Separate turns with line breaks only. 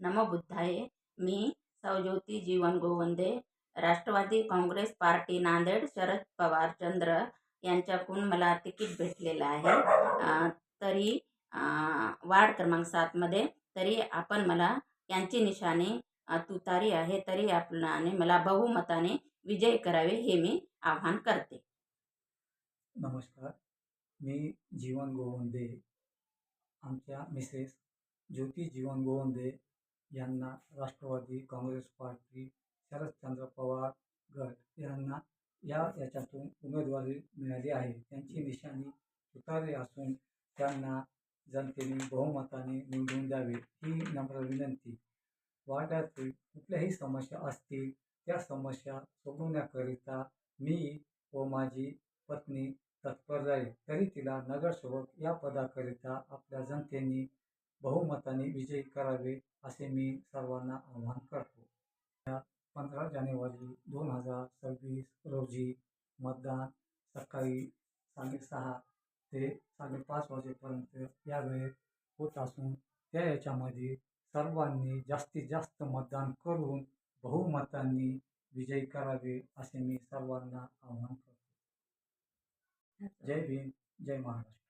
नमो बुद्धाय। मी Savjyoti Jeevan Govande Rashtravadi Congress party Nanded Sharad Pawar Chandra यांच्याकडून मला तिकीट भेटलेलं आहे. तरी वार्ड क्रमांक सातमध्ये तरी आपण मला यांची निशाणी तुतारी आहे तरी आपणाने मला बहुमताने विजय करावे हे मी आवाहन करते.
नमस्कार. मी जीवन गोवंदे आमच्या मिसेस ज्योती जीवन गोवंदे यांना राष्ट्रवादी काँग्रेस पार्टी शरदचंद्र पवार गट यांना या याच्यातून उमेदवारी मिळाली आहे. त्यांची निशाणी तुतारी असून त्यांना जनतेने बहुमताने निवडून द्यावे ही नम्र विनंती. वार्डातील कुठल्याही समस्या असतील त्या समस्या सोडवण्याकरिता मी व माझी पत्नी तत्पर राहील. तरी तिला नगरसेवक या पदाकरिता आपल्या जनतेने बहुमताने विजयी करावे असे मी सर्वांना आवाहन करतो. या पंधरा जानेवारी दोन हजार सव्वीस रोजी मतदान सकाळी साडेसहा ते साडेपाच वाजेपर्यंत या वेळेत होत असून त्या याच्यामध्ये सर्वांनी जास्तीत जास्त मतदान करून बहुमतांनी विजयी करावे असे मी सर्वांना आवाहन करतो. जय भीम जय महाराष्ट्र.